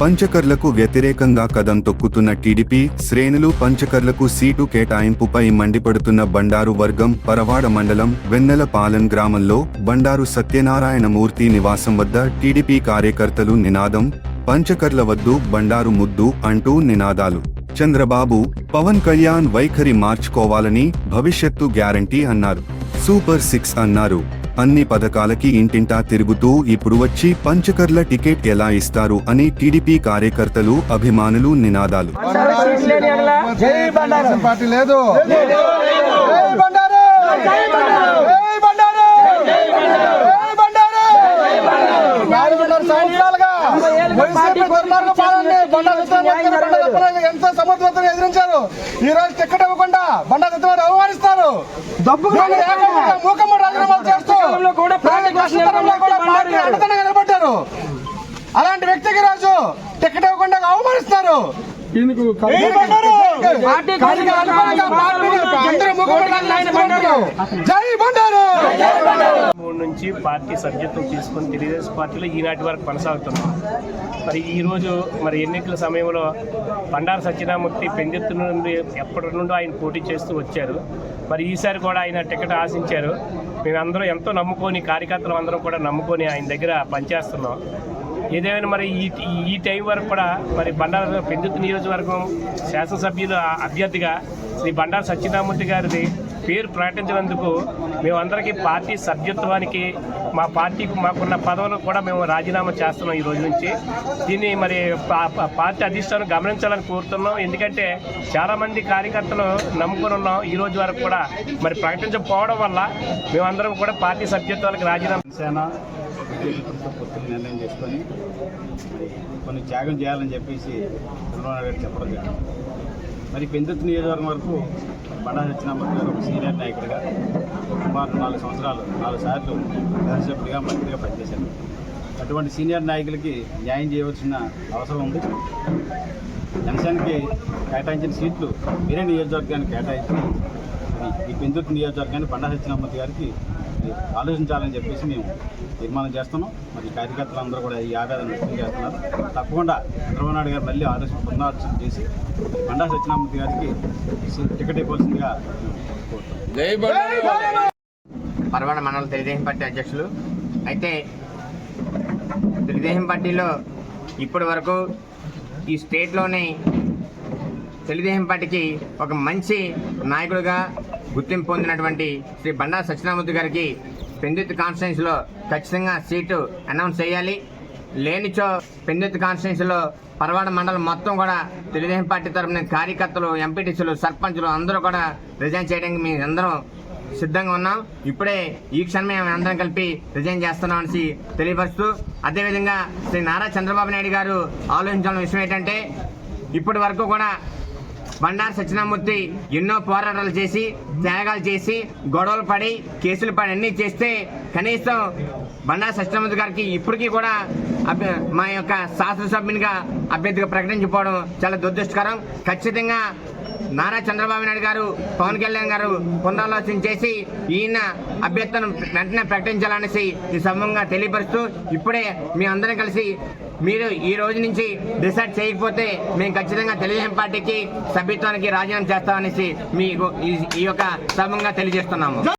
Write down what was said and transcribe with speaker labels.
Speaker 1: పంచకర్లకు వ్యతిరేకంగా కదం తొక్కుతున్న టీడీపీ శ్రేణులు పంచకర్లకు సీటు కేటాయింపుపై మండిపడుతున్న బండారు వర్గం పరవాడ మండలం వెన్నెలపాలెం గ్రామంలో బండారు సత్యనారాయణమూర్తి నివాసం వద్ద టీడీపీ కార్యకర్తలు నినాదం పంచకర్ల వద్దు బండారు ముద్దు అంటూ నినాదాలు. చంద్రబాబు పవన్ కళ్యాణ్ వైఖరి మార్చుకోవాలని భవిష్యత్తు గ్యారంటీ అన్నారు. సూపర్ సిక్స్ అన్నారు. అన్ని పథకాలకి ఇంటింటా తిరుగుతూ ఇప్పుడు వచ్చి పంచకర్ల టికెట్ ఎలా ఇస్తారు అని టీడీపీ కార్యకర్తలు అభిమానులు నినాదాలు.
Speaker 2: బండారు
Speaker 3: బండారు బండారు బండారు ఎంతో సమర్థవంతంగా ఎదిరించారు ఈ రోజు టికెట్ ఇవ్వకుండా బండా సత్యనారాయణ అవమానిస్తారు వీళ్ళు ఏకంగా మూకమ్మ రాజీనామాలు చేస్తూ
Speaker 2: కూడా పార్టీ కోసం
Speaker 3: కష్టతరంలో కూడా పార్టీ
Speaker 2: నిలబడ్డారు.
Speaker 3: అండదండగా నిలబడ్డారు అలాంటి వ్యక్తికి రోజు టికెట్ ఇవ్వకుండా అవమానిస్తారు జై బండారు!
Speaker 2: పార్టీ
Speaker 3: కానీ అనుకోకుండా పార్టీని అందరూ మూకమ్మ రాజీనామాలు చేస్తున్నారు. జై బండారు!
Speaker 4: మూడు నుంచి పార్టీ సభ్యత్వం తీసుకొని తెలుగుదేశం పార్టీలో ఈనాటి వరకు కొనసాగుతున్నాం. మరి ఈరోజు మరి ఎన్నికల సమయంలో బండారు సత్యనామూర్తి పెందెత్తు నుండి ఎప్పటి నుండో ఆయన పోటీ చేస్తూ వచ్చారు. మరి ఈసారి కూడా ఆయన టికెట్ ఆశించారు. మేమందరం ఎంతో నమ్ముకొని కార్యకర్తలు అందరం కూడా నమ్ముకొని ఆయన దగ్గర పనిచేస్తున్నాం. ఏదేమైనా మరి ఈ ఈ టైం వరకు కూడా మరి బండారు పెందుతు నియోజకవర్గం శాసనసభ్యులు అభ్యర్థిగా శ్రీ బండారు సత్యనామూర్తి గారిది పేరు ప్రకటించినందుకు మేమందరికీ పార్టీ సభ్యత్వానికి మా పార్టీకి మాకున్న పదవులకు కూడా మేము రాజీనామా చేస్తున్నాం ఈ రోజు నుంచి. దీన్ని మరి పా- పార్టీ అధిష్టానం గమనించాలని కోరుతున్నాం. ఎందుకంటే చాలామంది కార్యకర్తలు నమ్ముకొని ఉన్నాం ఈ రోజు వరకు కూడా. మరి ప్రకటించకపోవడం వల్ల మేమందరం కూడా పార్టీ సభ్యత్వానికి రాజీనామా
Speaker 5: జనసేన పొత్తులు నిర్ణయం చేసుకొని కొన్ని త్యాగం చేయాలని చెప్పేసి చంద్రబాబు గారు చెప్పడం జరిగింది. మరి పెందుతు నియోజకవర్గం వరకు బండా సత్యనారాయణ గారు ఒక సీనియర్ నాయకుడిగా సుమారు నాలుగు సంవత్సరాలు నాలుగు సార్లు శాసనసభ్యుడిగా మంత్రిగా పనిచేశారు. అటువంటి సీనియర్ నాయకులకి న్యాయం చేయవలసిన అవసరం ఉంది. జనసేనకి కేటాయించిన సీట్లు వేరే నియోజకవర్గానికి కేటాయించి ఈ పెందుతు నియోజకవర్గాన్ని బండా సత్యనామూర్తి గారికి ఆలోచించాలని చెప్పేసి మేము తీర్మానం చేస్తున్నాం. మరి కార్యకర్తలందరూ కూడా ఈ ఆవేదన వ్యక్తం చేస్తున్నారు. తప్పకుండా చంద్రబాబు నాయుడు గారు మళ్ళీ ఆలోచన పునరాలోచన చేసి బండా సత్యనారాయణ గారికి టికెట్ ఇవ్వాల్సిందిగా
Speaker 6: పరవాడ మండల తెలుగుదేశం పార్టీ అధ్యక్షులు. అయితే తెలుగుదేశం పార్టీలో ఇప్పటి వరకు ఈ స్టేట్లోనే తెలుగుదేశం పార్టీకి ఒక మంచి నాయకుడిగా గుర్తింపు పొందినటువంటి శ్రీ బండా సత్యనామూర్తి గారికి పెందుతు కాన్స్టిట్యున్సీలో ఖచ్చితంగా సీటు అనౌన్స్ చేయాలి. లేనిచో పెందుతు కాన్స్టిట్యున్సీలో పరవాడ మండలం మొత్తం కూడా తెలుగుదేశం పార్టీ తరఫున కార్యకర్తలు ఎంపీటీసీలు సర్పంచులు అందరూ కూడా రిజైన్ చేయడానికి మేము అందరం సిద్ధంగా ఉన్నాం. ఇప్పుడే ఈ క్షణమే మేము అందరం కలిపి రిజైన్ చేస్తున్నాం అనేసి తెలియపరుస్తూ అదేవిధంగా శ్రీ నారా చంద్రబాబు నాయుడు గారు ఆలోచించాల్సిన విషయం ఏంటంటే ఇప్పటి వరకు కూడా బండారు సత్యనామూర్తి ఎన్నో పోరాటాలు చేసి త్యాగాలు చేసి గొడవలు పడి కేసులు పడి అన్నీ చేస్తే కనీసం బండారు సత్యనామూర్తి గారికి ఇప్పటికీ కూడా అభ్య మా యొక్క శాసనసభ్యునిగా అభ్యర్థిగా ప్రకటించుకోవడం చాలా దురదృష్టకరం. ఖచ్చితంగా నారా చంద్రబాబు నాయుడు గారు పవన్ కళ్యాణ్ గారు పునరాలోచన చేసి ఈయన అభ్యర్థులను వెంటనే ప్రకటించాలనేసి ఈ సమూహంగా తెలియపరుస్తూ ఇప్పుడే మీ అందరం కలిసి మీరు ఈ రోజు నుంచి డిసైడ్ చేయకపోతే మేము ఖచ్చితంగా తెలుగుదేశం పార్టీకి సభ్యత్వానికి రాజీనామా చేస్తామనేసి మీకు ఈ యొక్క సభంగా తెలియజేస్తున్నాము.